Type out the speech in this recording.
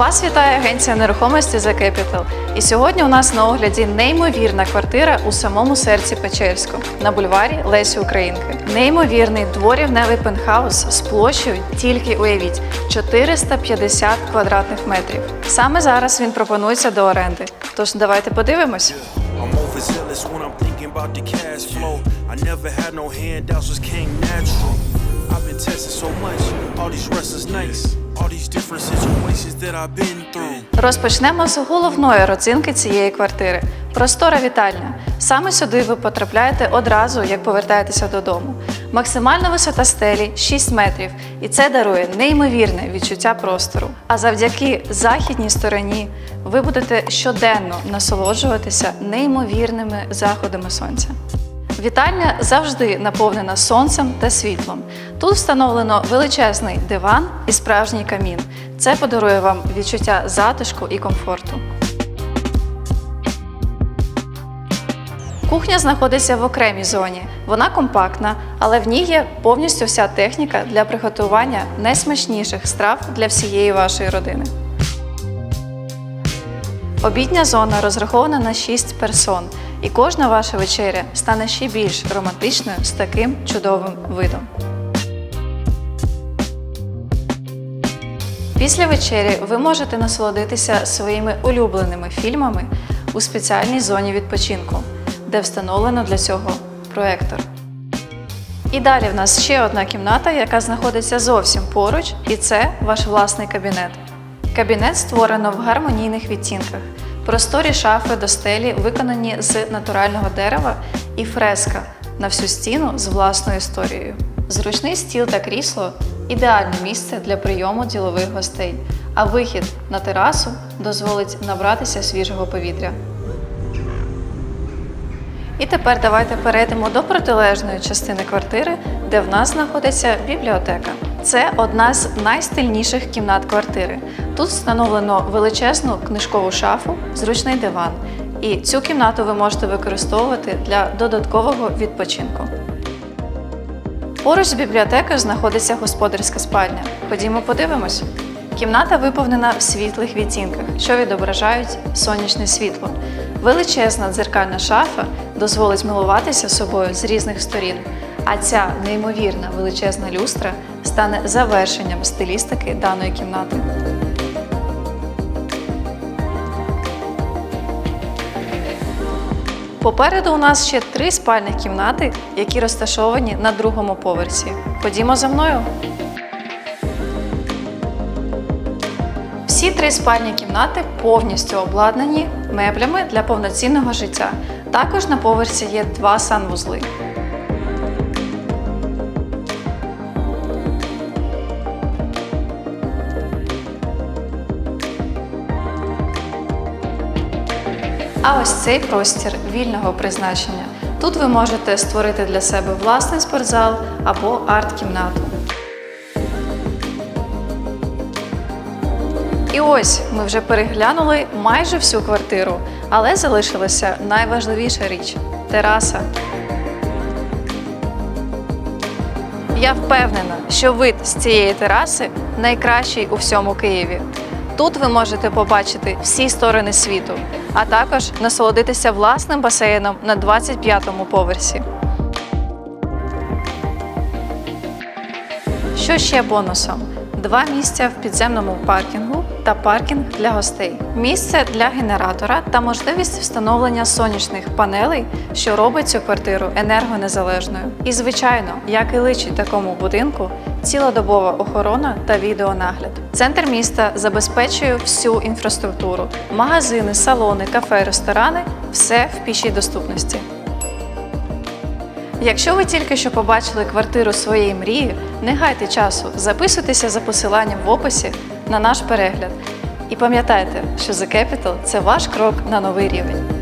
Вас вітає агенція нерухомості The Capital. І сьогодні у нас на огляді неймовірна квартира у самому серці Печерську на бульварі Лесі Українки. Неймовірний дворівневий пентхаус з площею, тільки уявіть, 450 квадратних метрів. Саме зараз він пропонується до оренди. Тож давайте подивимось. I'm I've been tested so much, all these wrestlers nice, all these different situations that I've been through. Розпочнемо з головної родзинки цієї квартири простора вітальня. Саме сюди ви потрапляєте одразу, як повертаєтеся додому. Максимальна висота стелі 6 метрів, і це дарує неймовірне відчуття простору. А завдяки західній стороні ви будете щоденно насолоджуватися неймовірними заходами сонця. Вітальня завжди наповнена сонцем та світлом. Тут встановлено величезний диван і справжній камін. Це подарує вам відчуття затишку і комфорту. Кухня знаходиться в окремій зоні. Вона компактна, але в ній є повністю вся техніка для приготування найсмачніших страв для всієї вашої родини. Обідня зона розрахована на 6 персон, і кожна ваша вечеря стане ще більш романтичною з таким чудовим видом. Після вечері ви можете насолодитися своїми улюбленими фільмами у спеціальній зоні відпочинку, де встановлено для цього проектор. І далі в нас ще одна кімната, яка знаходиться зовсім поруч, і це ваш власний кабінет. Кабінет створено в гармонійних відтінках. Просторі шафи до стелі виконані з натурального дерева і фреска на всю стіну з власною історією. Зручний стіл та крісло ідеальне місце для прийому ділових гостей, а вихід на терасу дозволить набратися свіжого повітря. І тепер давайте перейдемо до протилежної частини квартири, де в нас знаходиться бібліотека. Це одна з найстильніших кімнат квартири. Тут встановлено величезну книжкову шафу, зручний диван. І цю кімнату ви можете використовувати для додаткового відпочинку. Поруч з бібліотекою знаходиться господарська спальня. Ходімо подивимось. Кімната виповнена в світлих відтінках, що відображають сонячне світло. Величезна дзеркальна шафа дозволить милуватися собою з різних сторін. А ця неймовірна величезна люстра стане завершенням стилістики даної кімнати. Попереду у нас ще три спальні кімнати, які розташовані на другому поверсі. Ходімо за мною. Всі три спальні кімнати повністю обладнані меблями для повноцінного життя. Також на поверсі є два санвузли. А ось цей простір вільного призначення. Тут ви можете створити для себе власний спортзал або арт-кімнату. І ось ми вже переглянули майже всю квартиру, але залишилася найважливіша річ тераса. Я впевнена, що вид з цієї тераси найкращий у всьому Києві. Тут ви можете побачити всі сторони світу, а також насолодитися власним басейном на 25-му поверсі. Що ще бонусом? Два місця в підземному паркінгу та паркінг для гостей, місце для генератора та можливість встановлення сонячних панелей, що робить цю квартиру енергонезалежною. І, звичайно, як і личить такому будинку, цілодобова охорона та відеонагляд. Центр міста забезпечує всю інфраструктуру: магазини, салони, кафе, ресторани все в пішій доступності. Якщо ви тільки що побачили квартиру своєї мрії, не гайте часу, записуйтеся за посиланням в описі на наш перегляд. І пам'ятайте, що The Capital – це ваш крок на новий рівень.